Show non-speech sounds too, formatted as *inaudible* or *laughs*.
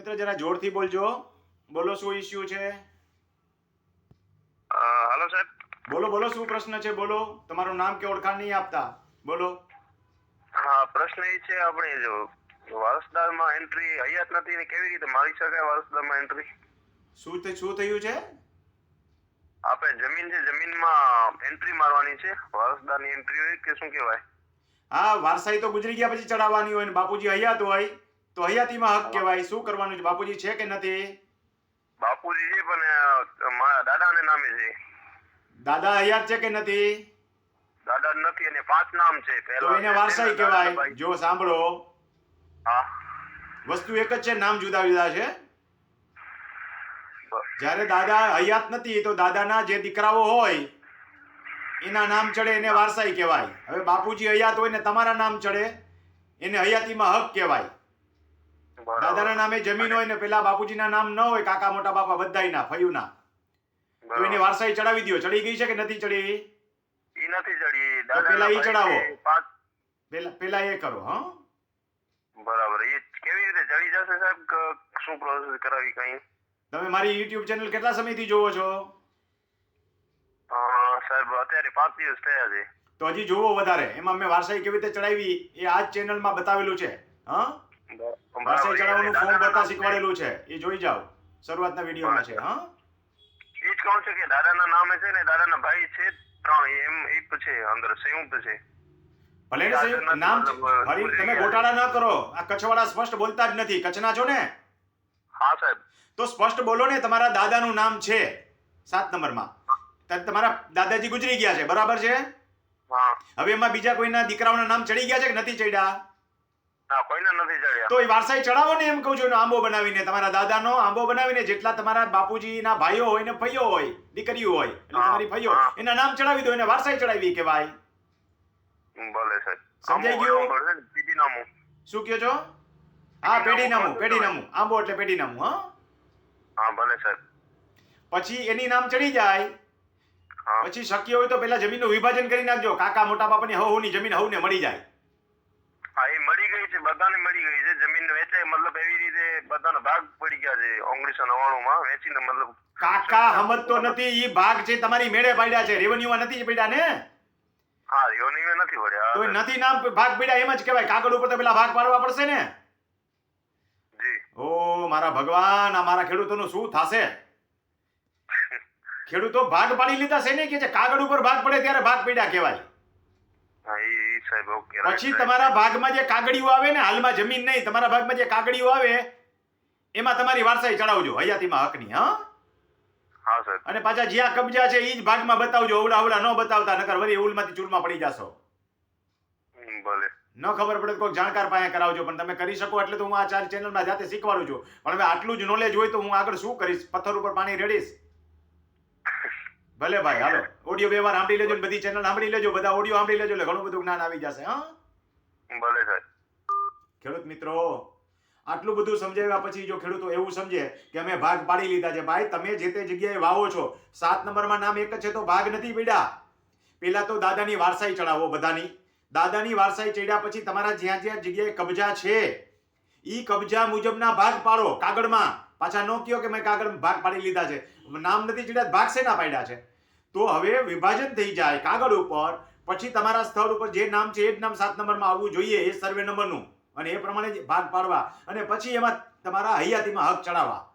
મિત્ર જરા જોરથી બોલજો. બોલો શું ઇશ્યુ છે? હાલો સાહેબ. બોલો બોલો શું પ્રશ્ન છે? બોલો. તમારું નામ કે ઓળખાણ નહીં આપતા. બોલો. હા પ્રશ્ન એ છે આપણે જો વારસદારમાં એન્ટ્રી હયાત નથી ને કેવી રીતે મારી શકાય વારસદારમાં એન્ટ્રી શું તે શું થયું છે? આપણે જમીન છે જમીનમાં એન્ટ્રી મારવાની છે. વારસદારની એન્ટ્રી હોય કે શું કહેવાય? હા વારસાઈ તો ગુજરી ગયા પછી ચડાવવાની હોય ને બાપુજી હયાત હોય. તો હયાતીમાં હક કહેવાય. શું કરવાનું છે? બાપુજી છે કે નથી? બાપુજી છે પણ મારા દાદાને નામે છે. દાદા હયાત છે કે નથી? દાદા નથી અને પાંચ નામ છે. તો એને વારસાઈ કહેવાય. જો સાંભળો. હા. વસ્તુ એક જ છે નામ જુદા જુદા છે. જ્યારે દાદા હયાત નથી તો દાદાના જે દીકરાઓ હોય એના નામ ચડે એને વારસાઈ કહેવાય. હવે બાપુજી હયાત હોય ને તમારા નામ ચડે એને હયાતીમાં હક કહેવાય. દાદાના નામે જમીન હોય ને પેલા બાપુજીના નામ ન હોય કાકા મોટા બાપા બધાયના ફયુના. તો એની. વારસાઈ ચડાવી દો ચડી ગઈ છે કે નથી ચડી ઈ નથી ચડી. દાદા પેલા ઈ ચડાવો. પેલા પેલા એ કરો હા? બરાબર. એ કેવી રીતે ચડી જશે સાહેબ? શું પ્રોસેસ કરાવી કઈ? તમે મારી યુટ્યુબ ચેનલ કેટલા સમયથી જોવો છો? સાહેબ અત્યારે પાંચ દિવસ થયા છે. તો હજી જોવો વધારે. એમાં મેં વારસાઈ કેવી રીતે ચડાવી એ આ ચેનલમાં બતાવેલું છે. હા. વારસાઈ ચડાવવાનું ફોર્મ ભરતા શીખવાડેલું છે. એ જોઈ જાઓ. શરૂઆતના વિડીયોમાં છે હા? એ જ કહું છું કે દાદાના નામે છે ને દાદાના ભાઈ છે ત્રણ એમ એક છે અંદર સંયુક્ત છે. ભલે ને નામ. ફરી તમે ગોટાળા ન કરો. આ કચ્છવાળા સ્પષ્ટ બોલતા જ નથી. કચ્છના છો ને? હા સાહેબ. તો સ્પષ્ટ બોલો ને તમારા દાદાનું નામ છે. સાત નંબરમાં. તમારા દાદાજી ગુજરી ગયા છે. બરાબર છે? હવે એમાં બીજા કોઈના દીકરાઓના નામ ચડી ગયા છે કે નથી ચડ્યા ના કોઈને નથી ચડ્યા તો એ વારસાઈ ચડાવો ને એમ કહું છું આંબો બનાવીને તમારા દાદાનો આંબો બનાવીને જેટલા તમારા બાપુજીના ભાઈઓ હોય ને ફૈયો હોય દીકરીઓ હોય એટલે તમારી ફૈયો. એના નામ ચડાવી દો એને વારસાઈ ચડાવી કહેવાય ભલે સાહેબ સમજાઈ ગયું? ને? પીપીનામું. શું કહો છો? હા પેઢીનામું પેઢીનામું પેઢીનામું. આંબો એટલે પેઢીનામું હા? હા ભલે સાહેબ પછી એની નામ ચડી જાય. પછી શક્ય હોય તો પેલા જમીનનું વિભાજન કરી નાખજો. કાકા મોટા બાપાની હવની જમીન હવને મળી જાય. છે બધાને મળી ગઈ છે. જમીન વેચાય મતલબ એવી રીતે બધાનો ભાગ પડી ગયા છે ઓગણીસો નવ્વાણું માં વેચીને મતલબ કાકા હમત તો નથી. ઈ ભાગ છે તમારી મેળે પડ્યા છે રેવન્યુમાં નથી પડ્યા ને? હા યોનિવે નથી પડ્યા. તો નથી નામ ભાગ પડ્યા એમ જ કહેવાય. કાગળ ઉપર તો પેલા ભાગ પાડવા પડશે ને? જી. ઓ મારા ભગવાન આ મારા ખેડૂતોનું શું થાશે? *laughs* ખેડૂતો ભાગ પાડી લીધા છે ને કે જે કાગળ ઉપર ભાગ પડે ત્યારે ભાગ પડ્યા કહેવાય? ઈ સાહેબ ઓકે પછી તમારા ભાગમાં જે કાગળીઓ આવે ને હાલમાં જમીન નહીં તમારા ભાગમાં જે કાગળીઓ આવે એમાં તમારી વારસાઈ ચડાવજો હયાતીમાં હકની હા? હા સર અને પાછા જ્યાં કબજા છે એ જ ભાગમાં બતાવજો અવડા અવડા ન બતાવતા નકર વળી ઉલમાંથી ચૂરમાં પડી જાશો. ભલે. ન ખબર પડે કોઈ જાણકાર પાસે કરાવજો પણ તમે કરી શકો એટલે તો હું આ ચાર ચેનલમાં જાતે શીખવાડું છું. પણ હવે આટલું જ નોલેજ હોય તો હું આગળ શું કરીશ? પથ્થર ઉપર પાણી રેડીશ. ભલે ભાઈ હાલો. ઓડિયો વ્યવહાર સાંભળી લેજો બધી ચેનલ સાંભળી લેજો બધા ઓડિયો સાંભળી લેજો એટલે ઘણું બધું જ્ઞાન આવી જશે હા? ભલે સાહેબ. ખેડૂત મિત્રો આટલું બધું સમજાવ્યા પછી જો ખેડૂતો એવું સમજે કે અમે ભાગ પાડી લીધા છે. ભાઈ તમે જે તે જગ્યાએ વાવો છો સાત નંબરમાં નામ એક જ છે તો ભાગ નથી પડ્યા પેલા તો દાદાની વારસાઈ ચડાવો બધાની. દાદાની વારસાઈ ચડ્યા પછી તમારા જ્યાં જ્યાં જગ્યાએ કબજા છે ઈ કબજા મુજબના ભાગ પાડો કાગળમાં. પાછા ન કયો કે મેં કાગળ ભાગ પાડી લીધા છે. નામ નથી ચડ્યા ભાગ શેના પાડ્યા છે? તો હવે વિભાજન થઈ જાય કાગળ ઉપર. પછી તમારા સ્થળ ઉપર જે નામ છે એ જ નામ સાત નંબરમાં આવવું જોઈએ એ સર્વે નંબરનું. અને એ પ્રમાણે ભાગ પાડવા. અને પછી એમાં તમારા હૈયાતીમાં હક ચડાવવા.